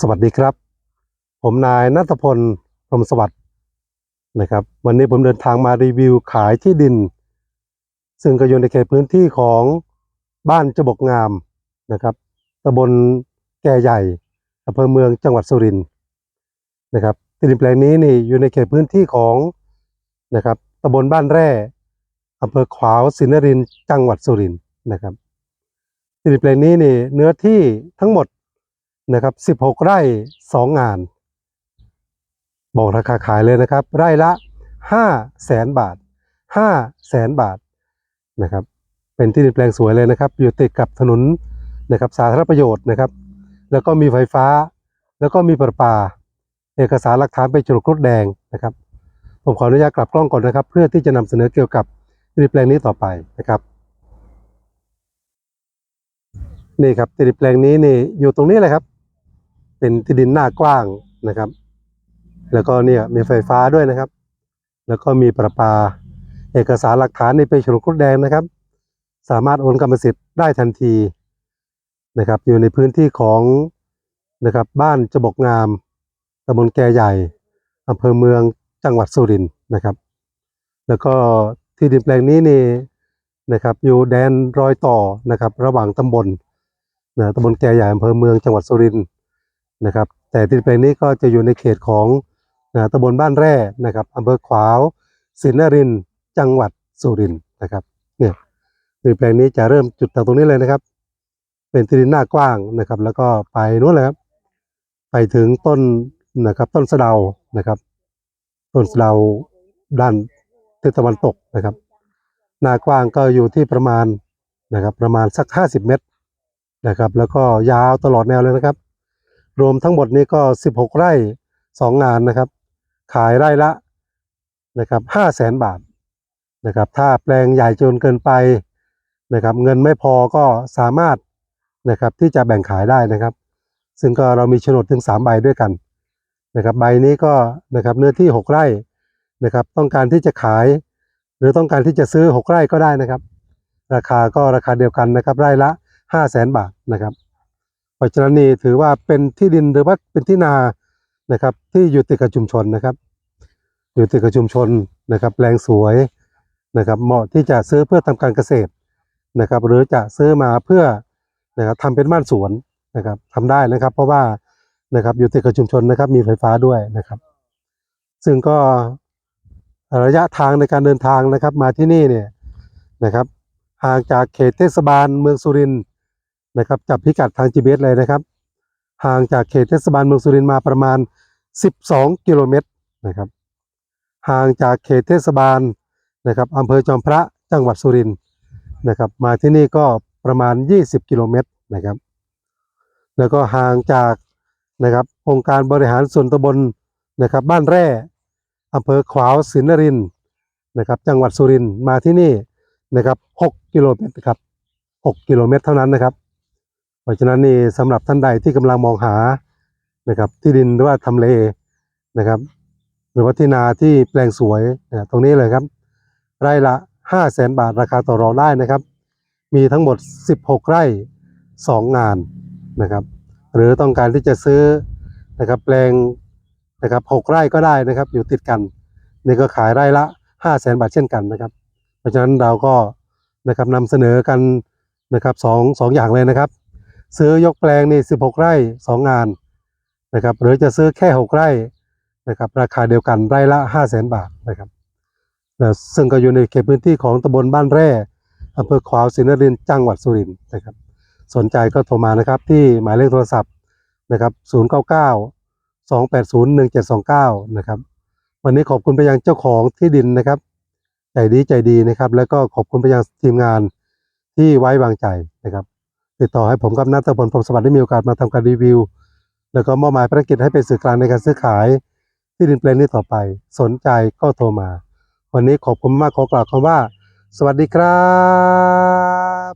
สวัสดีครับ ผมนายนัทพลพรมสวัสดิ์นะครับ วันนี้ผมเดินทางมารีวิวขายที่ดิน ซึ่งก็อยู่ในเขตพื้นที่ของบ้านจบกงามนะครับตำบลแก่ใหญ่อำเภอเมืองจังหวัดสุรินทร์นะครับที่ดินแปลงนี้นี่อยู่ในเขตพื้นที่ของนะครับตำบลบ้านแร่อำเภอขวาวสินนรินทร์จังหวัดสุรินทร์นะครับที่ดินแปลงนี้นี่เนื้อที่ทั้งหมด นะครับ 16 ไร่ 2 งาน บอกราคาขายเลยนะครับ ไร่ละ5แสนบาท5แสนบาทนะครับ เป็นที่ดินแปลงสวยเลยนะครับ อยู่ติดกับถนนนะครับสาธารณประโยชน์นะครับ แล้วก็มีไฟฟ้า แล้วก็มีประปา เอกสารหลักฐานไปนจุดครุฑแดงนะครับ ผมขออนุญาตกลับกล้องก่อนนะครับ เพื่อที่จะนำเสนอเกี่ยวกับที่ดินแปลงนี้ต่อไปนะครับนี่ครับที่ดินแปลงนี้นี่อยู่ตรงนี้เลยครับ เป็นที่ดินหน้ากว้างนะครับ แล้วก็เนี่ยมีไฟฟ้าด้วยนะครับ แล้วก็มีประปา เอกสารหลักฐานในเป็นฉลกครุฑแดงนะครับ สามารถโอนกรรมสิทธิ์ได้ทันทีนะครับ อยู่ในพื้นที่ของนะครับบ้านจบกงามตำบลแก่ใหญ่อำเภอเมืองจังหวัดสุรินทร์นะครับ แล้วก็ที่ดินแปลงนี้นี่นะครับ อยู่แดนรอยต่อนะครับ ระหว่างตำบลนะตำบลแก่ใหญ่อำเภอเมืองจังหวัดสุรินทร์ นะครับ แต่ที่แปลงนี้ก็จะอยู่ในเขตของนะตำบลบ้านแร่นะครับอำเภอขวาวสินนรินทร์จังหวัดสุรินทร์นะครับเนี่ยที่แปลงนี้จะเริ่มจุดจากตรงนี้เลยนะครับ เป็นที่ดินหน้ากว้างนะครับ แล้วก็ไปนู้นเลยครับไปถึงต้นนะครับ ต้นสะเดานะครับ ต้นสะเดาด้านทิศตะวันตกนะครับ หน้ากว้างก็อยู่ที่ประมาณนะครับ ประมาณสักห้าสิบเมตรนะครับ แล้วก็ยาวตลอดแนวเลยนะครับ รวมทั้งหมดนี้ก็ 16 ไร่ 2 งานนะครับ ขายไร่ละนะครับ5แสนบาทนะครับ ถ้าแปลงใหญ่จนเกินไปนะครับ เงินไม่พอก็สามารถนะครับที่จะแบ่งขายได้นะครับ ซึ่งก็เรามีโฉนดถึง 3 ใบด้วยกันนะครับ ใบนี้ก็นะครับเนื้อที่ 6 ไร่นะครับ ต้องการที่จะขาย หรือต้องการที่จะซื้อ 6 ไร่ก็ได้นะครับ ราคาก็ราคาเดียวกันนะครับ ไร่ละ5แสนบาทนะครับ เพราะฉะนั้นนี่ถือว่าเป็นที่ดินหรือว่าเป็นที่นานะครับ ที่อยู่ติดกับชุมชนนะครับ อยู่ติดกับชุมชนนะครับแปลงสวยนะครับ เหมาะที่จะซื้อเพื่อทำการเกษตรนะครับ หรือจะซื้อมาเพื่อนะครับทำเป็นบ้านสวนนะครับทำได้นะครับ เพราะว่านะครับอยู่ติดกับชุมชนนะครับ มีไฟฟ้าด้วยนะครับ ซึ่งก็ระยะทางในการเดินทางนะครับ มาที่นี่เนี่ยนะครับห่างจากเขตเทศบาลเมืองสุรินทร์ นะครับจับพิกัดทาง GPS เลยนะครับ ห่างจากเขตเทศบาลเมืองสุรินทร์มาประมาณ 12 กิโลเมตรนะครับ ห่างจากเขตเทศบาลนะครับอำเภอจอมพระจังหวัดสุรินทร์นะครับ มาที่นี่ก็ประมาณ 20 กิโลเมตรนะครับ แล้วก็ห่างจากนะครับองค์การบริหารส่วนตำบลนะครับบ้านแร่อำเภอขวาวสินนรินนะครับจังหวัดสุรินทร์มาที่นี่นะครับ 6 กิโลเมตรครับ 6 กิโลเมตรเท่านั้นนะครับ เพราะฉะนั้นนี่สำหรับท่านใดที่กำลังมองหานะครับที่ดินหรือว่าทำเลนะครับ หรือว่าที่นาที่แปลงสวยนะตรงนี้เลยครับ ไร่ละ5 0 0แสนบาทราคาต่อรองได้นะครับ มีทั้งหมด 16 ไร่ 2 งานนะครับ หรือต้องการที่จะซื้อนะครับแปลงนะครับ6ไร่ก็ได้นะครับ อยู่ติดกันนี่ก็ขายไร่ละ5 0 0แสนบาทเช่นกันนะครับ เพราะฉะนั้นเราก็นะครับนำเสนอกันนะครับสองสองอย่างเลยนะครับ ซื้อยกแปลงนี่16ไร่2งานนะครับ หรือจะซื้อแค่6ไร่นะครับ ราคาเดียวกันไร่ละ5 0 0แสนบาทนะครับนะซึ่งก็อยู่ในเขตพื้นที่ของตำบลบ้านแร่อำเภอขวาวสินนรินทร์จังหวัดสุรินทร์นะครับ สนใจก็โทรมานะครับที่หมายเลขโทรศัพท์นะครับ099 280 1729นะครับ วันนี้ขอบคุณไปยังเจ้าของที่ดินนะครับ ใจดีใจดีนะครับ แล้วก็ขอบคุณไปยังทีมงานที่ไว้วางใจนะครับ ติดต่อให้ผมกับนัทพลพรมสวัสดิ์ได้มีโอกาสมาทำการรีวิว แล้วก็มอบหมายภารกิจให้เป็นสื่อกลางในการซื้อขาย ที่ดินแปลงนี้ต่อไป สนใจก็โทรมา วันนี้ขอบคุณมากขอกล่าวคำว่า สวัสดีครับ